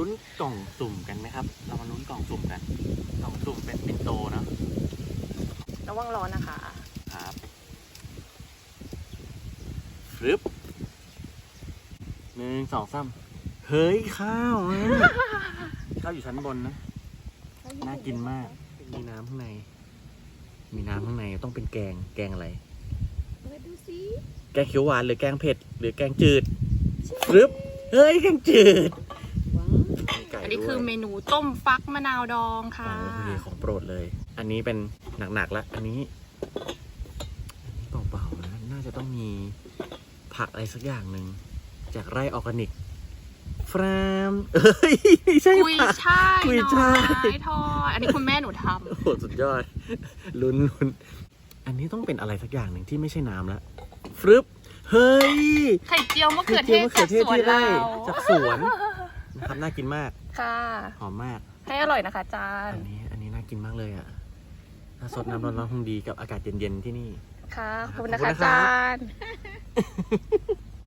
ลุ้นกล่องสุ่มกันไหมครับ เรามาลุ้นกล่องสุ่มกัน กล่องสุ่มเป็นปินโตเนาะระวังร้อนนะคะ ครับฟรึบหนึ่งสองสามเฮ้ยข้าวนะข้าวอยู่ชั้นบนนะ น่ากินมาก มีน้ำข้างใน มีน้ำข้างในต้องเป็นแกง แกงอะไรเปิดดูสิแกงเขียวหวานหรือแกงเผ็ด หรือแกงจืดฟรึบเฮ้ยแกงจืดมีไก่อั นนี้ด้วยคือเมนูต้มฟักมะนาวดองอ๋ค่ะอโอเคของโปรดเลย อันนี้เป็นหนักๆแล้วอันนี้อันนี้เบาๆนะ น่าจะต้องมีผักอะไรสักอย่างหนึ่งจากไร่ออร์แกนิกฟรามเอ้ยไม่ใช่กุยผักช่ายกุหยน่อช่ายไม้ทอดอันนี้คุณแม่หนูทโอ้โหสุดยอด ลุ้นลุ้นอันนี้ต้องเป็นอะไรสักอย่างหนึ่งที่ไม่ใช่น้ำแล้วฟรึบเฮ้ยำไข่เจียวมะเขือเทศมะเขืจาอกเทศสวนที่ไร่เราจากสวน นะครับน่ากินมาก ค่ะ หอมมาก ให้อร่อยนะคะจานอันนี้อันนี้น่ากินมากเลยอะถ้าสดน้ำร้อนๆคงดีกับอากาศเย็นๆที่นี่ ค่ะ ขอบคุณขนะอบคุคะณนะครับจาน